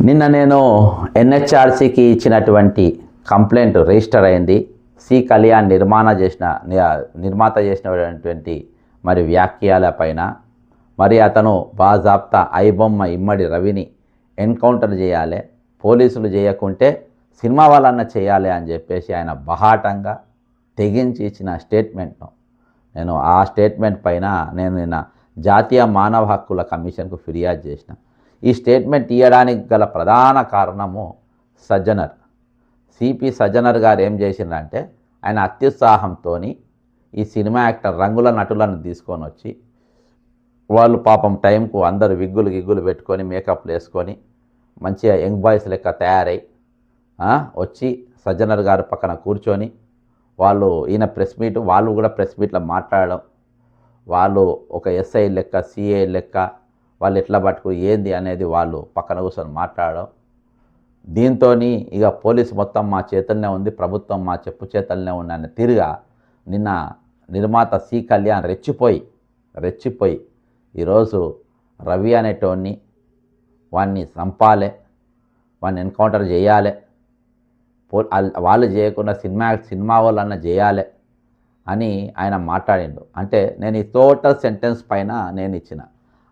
నిన్న నేను ఎన్హెచ్ఆర్సీకి ఇచ్చినటువంటి కంప్లైంట్ రిజిస్టర్ అయింది. సి కళ్యాణ్ నిర్మాణ చేసిన నిర్మాత చేసినటువంటి మరి వ్యాఖ్యల పైన. మరి అతను బాజాప్తా ఐబొమ్మ ఇమ్మడి రవిని ఎన్కౌంటర్ చేయాలి పోలీసులు చేయకుంటే సినిమా వాళ్ళన్న చేయాలి అని చెప్పేసి ఆయన బహాటంగా తెగించి ఇచ్చిన స్టేట్మెంట్ను. నేను ఆ స్టేట్మెంట్ పైన నేను నిన్న జాతీయ మానవ హక్కుల కమిషన్కు ఫిర్యాదు చేసిన. ఈ స్టేట్మెంట్ ఇవ్వడానికి గల ప్రధాన కారణము సజ్జనర్. సిపి సజ్జనర్ గారు ఏం చేసిందంటే ఆయన అత్యుత్సాహంతో ఈ సినిమా యాక్టర్ రంగుల నటులను తీసుకొని వచ్చి వాళ్ళు పాపం టైంకు అందరు విగ్గులు గిగ్గులు పెట్టుకొని మేకప్లు వేసుకొని మంచిగా యంగ్ బాయ్స్ లెక్క తయారై వచ్చి సజ్జనర్ గారు పక్కన కూర్చొని వాళ్ళు ఈయన ప్రెస్ మీట్ వాళ్ళు కూడా ప్రెస్ మీట్లో మాట్లాడడం వాళ్ళు ఒక ఎస్ఐ లెక్క సిఐ లెక్క వాళ్ళు ఎట్లా పట్టుకు ఏంది అనేది వాళ్ళు పక్కన కూర్చొని మాట్లాడడం. దీంతో ఇక పోలీసు మొత్తం మా చేతుల్లోనే ఉంది ప్రభుత్వం మా చెప్పు చేతుల్లోనే ఉంది అనే తీరుగా నిన్న నిర్మాత సి కళ్యాణ్ రెచ్చిపోయి రెచ్చిపోయి ఈరోజు రవి అనేటోడిని వాడిని చంపాలే వాడిని ఎన్కౌంటర్ చేయాలి పో వాళ్ళు చేయకుండా సినిమా సినిమా వాళ్ళన్న చేయాలి అని ఆయన మాట్లాడిండు. అంటే నేను ఈ టోటల్ సెంటెన్స్ పైన నేను ఇచ్చిన.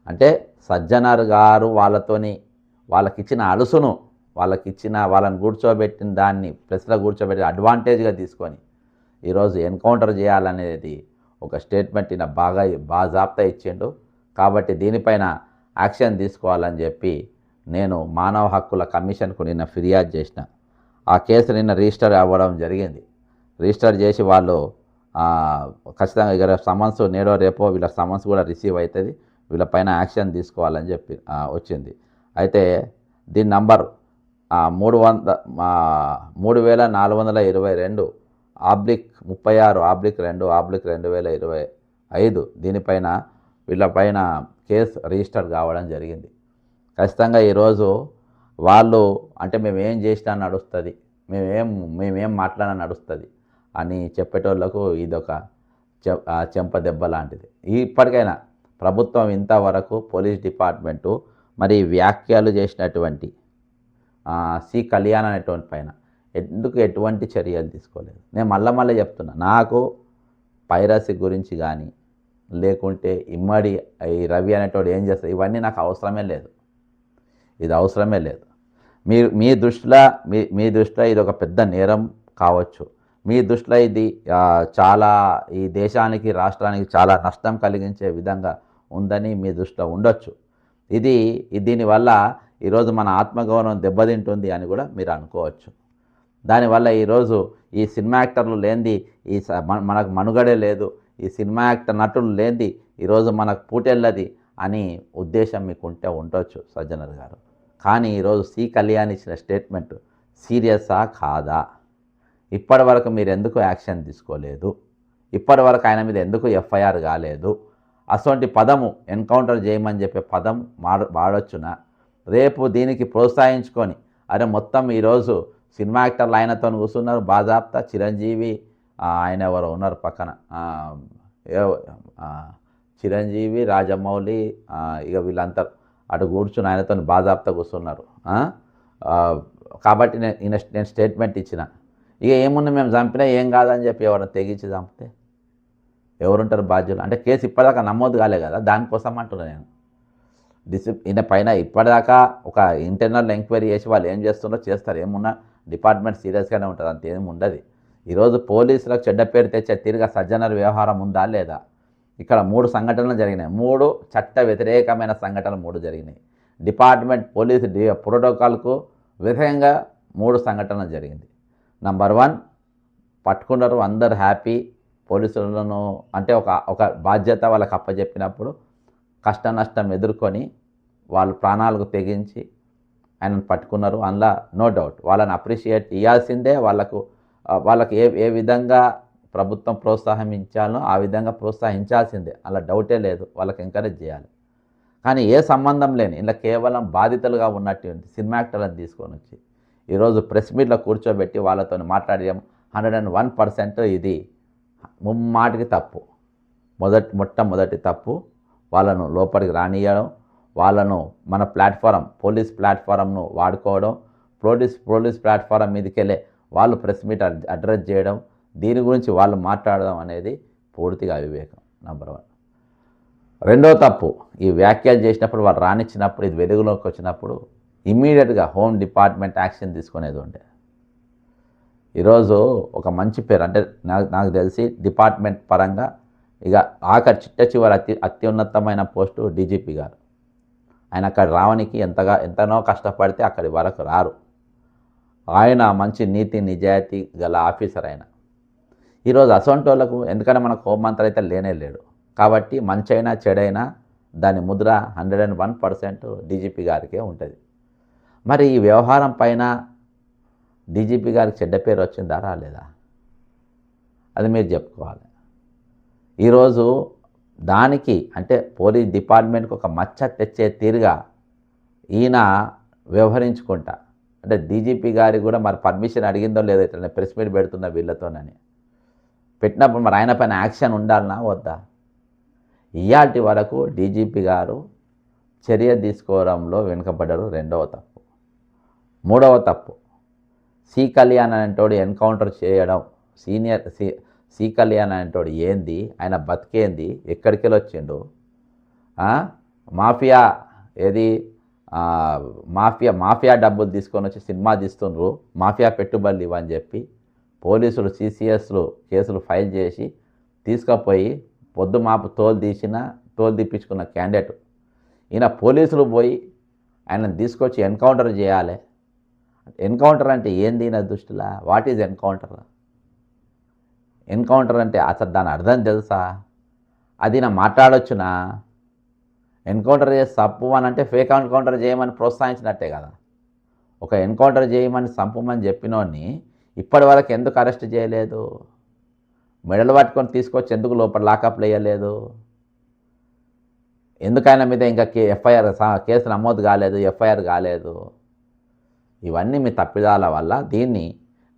అంటే సజ్జనర్ గారు వాళ్ళతోని వాళ్ళకిచ్చిన అలుసును వాళ్ళకి ఇచ్చిన వాళ్ళని కూర్చోబెట్టిన దాన్ని ప్రెస్లో కూర్చోబెట్టి అడ్వాంటేజ్గా తీసుకొని ఈరోజు ఎన్కౌంటర్ చేయాలనేది ఒక స్టేట్మెంట్ ఈయన బాగా బాజాప్తా ఇచ్చిండు. కాబట్టి దీనిపైన యాక్షన్ తీసుకోవాలని చెప్పి నేను మానవ హక్కుల కమిషన్కు నిన్న ఫిర్యాదు చేసిన. ఆ కేసు నిన్న రిజిస్టర్ అవ్వడం జరిగింది. రిజిస్టర్ చేసి వాళ్ళు ఖచ్చితంగా ఇక్కడ సమన్స్ నేడో రేపో వీళ్ళ సమన్స్ కూడా రిసీవ్ అవుతుంది. వీళ్ళపైన యాక్షన్ తీసుకోవాలని చెప్పి వచ్చింది. అయితే దీని నంబర్ మూడు వంద మూడు వేల నాలుగు వందల ఇరవై రెండు ఆబ్లిక్ ముప్పై ఆరు ఆబ్లిక్ రెండు ఆబ్లిక్ రెండు వేల ఇరవై ఐదు దీనిపైన వీళ్ళపైన కేసు రిజిస్టర్ కావడం జరిగింది. ఖచ్చితంగా ఈరోజు వాళ్ళు అంటే మేము ఏం చేసినా నడుస్తుంది మేమేం మేమేం మాట్లాడినా నడుస్తుంది అని చెప్పేటోళ్ళకు ఇదొక చె చెంప దెబ్బ లాంటిది. ఇప్పటికైనా ప్రభుత్వం ఇంతవరకు పోలీస్ డిపార్ట్మెంటు మరి వ్యాఖ్యలు చేసినటువంటి సి కళ్యాణ్ అనేటువంటి పైన ఎందుకు ఎటువంటి చర్యలు తీసుకోలేదు? నేను మళ్ళా మళ్ళీ చెప్తున్నా నాకు పైరసీ గురించి కానీ లేకుంటే ఇమ్మడి ఈ రవి అనేటోడు ఏం చేస్తారు ఇవన్నీ నాకు అవసరమే లేదు. ఇది అవసరమే లేదు. మీరు మీ దృష్టిలో మీ మీ దృష్టిలో ఇది ఒక పెద్ద నేరం కావచ్చు. మీ దృష్టిలో ఇది చాలా ఈ దేశానికి రాష్ట్రానికి చాలా నష్టం కలిగించే విధంగా ఉందని మీ దృష్టిలో ఉండొచ్చు. ఇది దీనివల్ల ఈరోజు మన ఆత్మగౌరవం దెబ్బతింటుంది అని కూడా మీరు అనుకోవచ్చు. దానివల్ల ఈరోజు ఈ సినిమా యాక్టర్లు లేనిది ఈ స- మన- మనకు మనుగడే లేదు. ఈ సినిమా యాక్టర్ నటులు లేనిది ఈరోజు మనకు పూటెళ్ళది అని ఉద్దేశం మీకు ఉంటే ఉండొచ్చు సజ్జనర్ గారు. కానీ ఈరోజు సి కళ్యాణ్ ఇచ్చిన స్టేట్మెంట్ సీరియసా కాదా? ఇప్పటి వరకు మీరు ఎందుకు యాక్షన్ తీసుకోలేదు? ఇప్పటి వరకు ఆయన మీద ఎందుకు ఎఫ్ఐఆర్ కాలేదు? అటువంటి పదము ఎన్కౌంటర్ చేయమని చెప్పే పదం మాడ వాడొచ్చునా. రేపు దీనికి ప్రోత్సహించుకొని అరే మొత్తం ఈరోజు సినిమా యాక్టర్లు ఆయనతో కూర్చున్నారు బాజాప్తా చిరంజీవి ఆయన ఎవరు ఉన్నారు పక్కన. చిరంజీవి రాజమౌళి ఇక వీళ్ళంతా అటు కూర్చుని ఆయనతో బాజాప్తా కూర్చున్నారు. కాబట్టి నేను నేను స్టేట్మెంట్ ఇచ్చిన. ఇక ఏముంది మేము చంపినా ఏం కాదని చెప్పి ఎవరైనా తెగించి చంపితే? ఎవరుంటారు బాధ్యులు? అంటే కేసు ఇప్పటిదాకా నమోదు కాలే కదా దానికోసం అంటున్నా నేను. డిసిప్లిన్ పైన ఇప్పటిదాకా ఒక ఇంటర్నల్ ఎంక్వైరీ చేసి వాళ్ళు ఏం చేస్తున్నారో చేస్తారు. ఏమున్నా డిపార్ట్మెంట్ సీరియస్గానే ఉంటుంది అంత ఏమి ఉండదు. ఈరోజు పోలీసులకు చెడ్డ పేరు తెచ్చే తిరిగి సజ్జనర్ వ్యవహారం ఉందా లేదా? ఇక్కడ మూడు సంఘటనలు జరిగినాయి. మూడు చట్ట వ్యతిరేకమైన సంఘటనలు మూడు జరిగినాయి. డిపార్ట్మెంట్ పోలీసు డి ప్రోటోకాల్కు విధంగా మూడు సంఘటనలు జరిగింది. నంబర్ వన్ పట్టుకున్నారు అందరు హ్యాపీ పోలీసులను అంటే ఒక ఒక బాధ్యత వాళ్ళకి అప్పచెప్పినప్పుడు కష్ట నష్టం ఎదుర్కొని వాళ్ళు ప్రాణాలకు తెగించి ఆయనను పట్టుకున్నారు. అందులో నో డౌట్ వాళ్ళని అప్రిషియేట్ ఇవ్వాల్సిందే వాళ్ళకు వాళ్ళకి ఏ ఏ విధంగా ప్రభుత్వం ప్రోత్సాహించాలో ఆ విధంగా ప్రోత్సహించాల్సిందే. అలా డౌటే లేదు. వాళ్ళకి ఎంకరేజ్ చేయాలి. కానీ ఏ సంబంధం లేని ఇలా కేవలం బాధితులుగా ఉన్నటువంటి సినిమా యాక్టర్లను తీసుకొని వచ్చి ఈరోజు ప్రెస్ మీట్లో కూర్చోబెట్టి వాళ్ళతో మాట్లాడడం హండ్రెడ్ అండ్ వన్ పర్సెంట్ ఇది. ముమ్మాటికి తప్పు. మొదటి మొట్టమొదటి తప్పు వాళ్ళను లోపలికి రానియడం వాళ్ళను మన ప్లాట్ఫారం పోలీస్ ప్లాట్ఫారంను వాడుకోవడం పోలీస్ పోలీస్ ప్లాట్ఫారం మీదకి వెళ్ళే వాళ్ళు ప్రెస్ మీట్ అడ్రస్ చేయడం దీని గురించి వాళ్ళు మాట్లాడడం అనేది పూర్తిగా అవివేకం నంబర్ వన్. రెండో తప్పు ఈ వ్యాఖ్యలు చేసినప్పుడు వాళ్ళు రానిచ్చినప్పుడు ఇది వెలుగులోకి వచ్చినప్పుడు ఇమ్మీడియట్గా హోమ్ డిపార్ట్మెంట్ యాక్షన్ తీసుకునేది ఉండే. ఈరోజు ఒక మంచి పేరు అంటే నాకు నాకు తెలిసి డిపార్ట్మెంట్ పరంగా ఇక ఆఖరి చిట్ట చివరి అతి అత్యున్నతమైన పోస్టు డీజీపీ గారు. ఆయన అక్కడ రావడానికి ఎంతగా ఎంతనో కష్టపడితే అక్కడి వరకు రారు. ఆయన మంచి నీతి నిజాయితీ గల ఆఫీసర్ ఆయన. ఈరోజు అసొంటోళ్ళకు ఎందుకంటే మనకు హోంమంత్రి అయితే లేనే లేడు. కాబట్టి మంచైనా చెడైనా దాని Mudra hundred and one percent DGP గారికే ఉంటుంది. మరి ఈ వ్యవహారం పైన డీజీపీ గారికి చెడ్డ పేరు వచ్చిందా రాలేదా? అది మీరు చెప్పుకోవాలి. ఈరోజు దానికి అంటే పోలీస్ డిపార్ట్మెంట్కి ఒక మచ్చ తెచ్చే తీరుగా ఈయన వ్యవహరించుకుంటా. అంటే డీజీపీ గారికి కూడా మరి పర్మిషన్ అడిగిందో లేదో ఇట్లా ప్రెస్ మీట్ పెడుతున్నా వీళ్ళతోనని. పెట్టినప్పుడు మరి ఆయన పైన యాక్షన్ ఉండాలనా వద్దా? ఇయాటి వరకు డీజీపీ గారు చర్య తీసుకోవడంలో వెనుకబడ్డరు రెండవ తప్పు. మూడవ తప్పు. సి కళ్యాణ్ అనేటోడు ఎన్కౌంటర్ చేయడం సీనియర్ సి సి కళ్యాణ్ అనేటోడు ఏంది ఆయన బతికేంది ఎక్కడికి వచ్చిండు మాఫియా ఏది? మాఫియా మాఫియా డబ్బులు తీసుకొని వచ్చి సినిమా తీస్తుండ్రు మాఫియా పెట్టుబడులు ఇవ్వని చెప్పి పోలీసులు సిసిఎస్లు కేసులు ఫైల్ చేసి తీసుకుపోయి పొద్దు మాపు తోలు తీసిన తోలు తీపించుకున్న క్యాండిడేట్. ఈయన పోలీసులు పోయి ఆయన తీసుకొచ్చి ఎన్కౌంటర్ చేయాలి. ఎన్కౌంటర్ అంటే ఏంది నా దృష్టిలో? వాట్ ఈజ్ ఎన్కౌంటర్ ఎన్కౌంటర్ అంటే అసలు దాని అర్థం తెలుసా? అది నా మాట్లాడొచ్చునా? ఎన్కౌంటర్ చేసి తప్పు అని అంటే ఫేక్ ఎన్కౌంటర్ చేయమని ప్రోత్సహించినట్టే కదా. ఒక ఎన్కౌంటర్ చేయమని చంపమని చెప్పినోడిని ఇప్పటి వరకు ఎందుకు అరెస్ట్ చేయలేదు? మెడలు పట్టుకొని తీసుకొచ్చి ఎందుకు లోపల లాకప్లు వేయలేదు ఎందుకైనా మీద ఇంకా కే ఎఫ్ఐఆర్ కేసు నమోదు కాలేదు ఎఫ్ఐఆర్ కాలేదు. ఇవన్నీ మీ తప్పిదాల వల్ల దీన్ని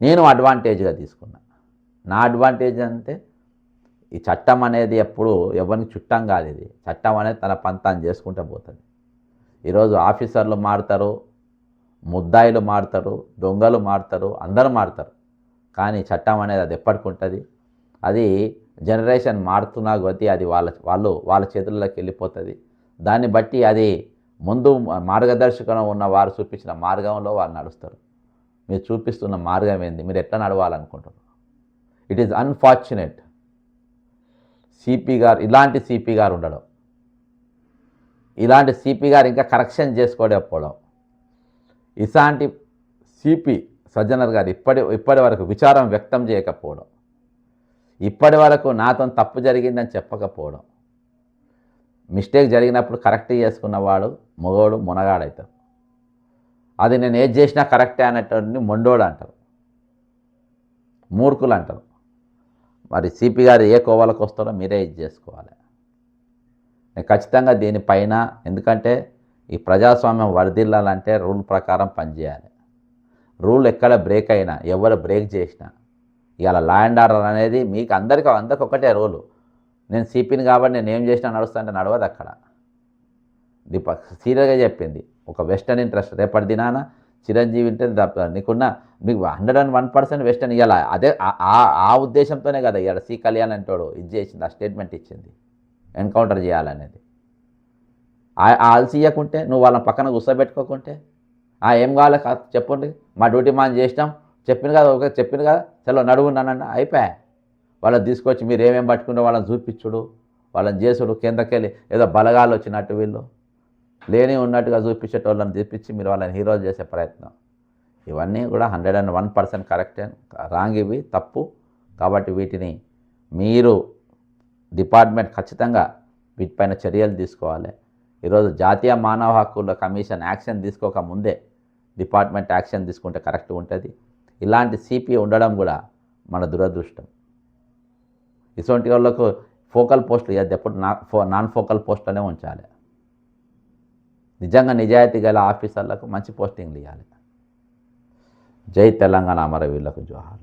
నేను అడ్వాంటేజ్గా తీసుకున్నా. నా అడ్వాంటేజ్ అంటే ఈ చట్టం అనేది ఎప్పుడు ఎవరిని చుట్టం కాదు ఇది. చట్టం అనేది తన పంతాన్ని చేసుకుంటూ పోతుంది. ఈరోజు ఆఫీసర్లు మారుతారు ముద్దాయిలు మారుతారు దొంగలు మారుతారు అందరూ మారుతారు. కానీ చట్టం అనేది అది ఎప్పటికి ఉంటుంది? అది జనరేషన్ మారుతున్నా కొద్దీ అది వాళ్ళ వాళ్ళు వాళ్ళ చేతుల్లోకి వెళ్ళిపోతుంది. దాన్ని బట్టి అది ముందు మార్గదర్శకం ఉన్న వారు చూపించిన మార్గంలో వారు నడుస్తారు. మీరు చూపిస్తున్న మార్గం ఏంది? మీరు ఎట్లా నడవాలనుకుంటున్నారు? ఇట్ ఈస్ అన్ఫార్చునేట్ సిపి గారు ఇలాంటి సిపి గారు ఉండడం. ఇలాంటి సిపి గారు ఇంకా కరెక్షన్ చేసుకోలేకపోవడం. ఇలాంటి సిపి సజ్జనర్ గారు ఇప్పటి ఇప్పటి వరకు విచారం వ్యక్తం చేయకపోవడం. ఇప్పటి వరకు నాతో తప్పు జరిగిందని చెప్పకపోవడం. మిస్టేక్ జరిగినప్పుడు కరెక్ట్ చేసుకున్నవాడు మగోడు మునగాడవుతాడు అది నేను ఏది చేసినా కరెక్టే అనేటువంటి మొండోడు అంటారు. మూర్ఖులు అంటారు. మరి సిపి గారు ఏ కోవాలకు వస్తారో మీరే ఇది చేసుకోవాలి. నేను ఖచ్చితంగా దీనిపైన ఎందుకంటే ఈ ప్రజాస్వామ్యం వరదిల్లాలంటే రూల్ ప్రకారం పనిచేయాలి. రూల్ ఎక్కడ బ్రేక్ అయినా ఎవరు బ్రేక్ చేసినా. ఇవాళ లా అండ్ ఆర్డర్ అనేది మీకు అందరికీ అందరికి ఒకటే రూలు. నేను సిపిని కాబట్టి నేను ఏం చేసినా నడుస్తుంటే నడవదు అక్కడ. దీపక్ సీరియస్గా చెప్పింది. ఒక వెస్టర్న్ ఇంట్రెస్ట్. రేపటి దినాన చిరంజీవి ఉంటే తప్ప- నీకున్న నీకు hundred and one percent western ఇవ్వాలి అదే ఆ- ఆ- ఉద్దేశంతోనే కదా ఇవాళ సి కళ్యాణ్ అంటాడు ఇది చేసింది ఆ స్టేట్మెంట్ ఇచ్చింది. ఎన్కౌంటర్ చేయాలనేది. ఆ- అలసి ఇవ్వకుంటే నువ్వు వాళ్ళని పక్కన కూర్చోబెట్టుకోకుంటే ఆ ఏం కావాలి కాదు చెప్పండి మా డ్యూటీ మనం చేసినాం. చెప్పింది కదా ఒక చెప్పింది కదా చలో నడువున్నానండి అయిపోయా? వాళ్ళని తీసుకొచ్చి మీరు ఏమేమి పట్టుకుంటే వాళ్ళని చూపించుడు. వాళ్ళని చేసుడు కిందకెళ్ళి ఏదో బలగాలు వచ్చినట్టు వీళ్ళు. లేని ఉన్నట్టుగా చూపించేటోళ్ళని చూపించి మీరు వాళ్ళని హీరో చేసే ప్రయత్నం. ఇవన్నీ కూడా hundred and one percent correct. Wrong ఇవి తప్పు. కాబట్టి వీటిని మీరు డిపార్ట్మెంట్ ఖచ్చితంగా వీటిపైన చర్యలు తీసుకోవాలి. ఈరోజు జాతీయ మానవ హక్కుల కమిషన్ యాక్షన్ తీసుకోక ముందే డిపార్ట్మెంట్ యాక్షన్ తీసుకుంటే కరెక్ట్ ఉంటుంది. ఇలాంటి సిపి ఉండడం కూడా మన దురదృష్టం. ఇటువంటి వాళ్ళకు ఫోకల్ పోస్ట్ ఇవ్వద్దు ఎప్పుడు నా ఫో నాన్ ఫోకల్ పోస్ట్లోనే ఉంచాలి. నిజంగా నిజాయితీ గల ఆఫీసర్లకు మంచి పోస్టింగ్లు ఇవ్వాలి జై తెలంగాణ అమరవీరులకు జోహార్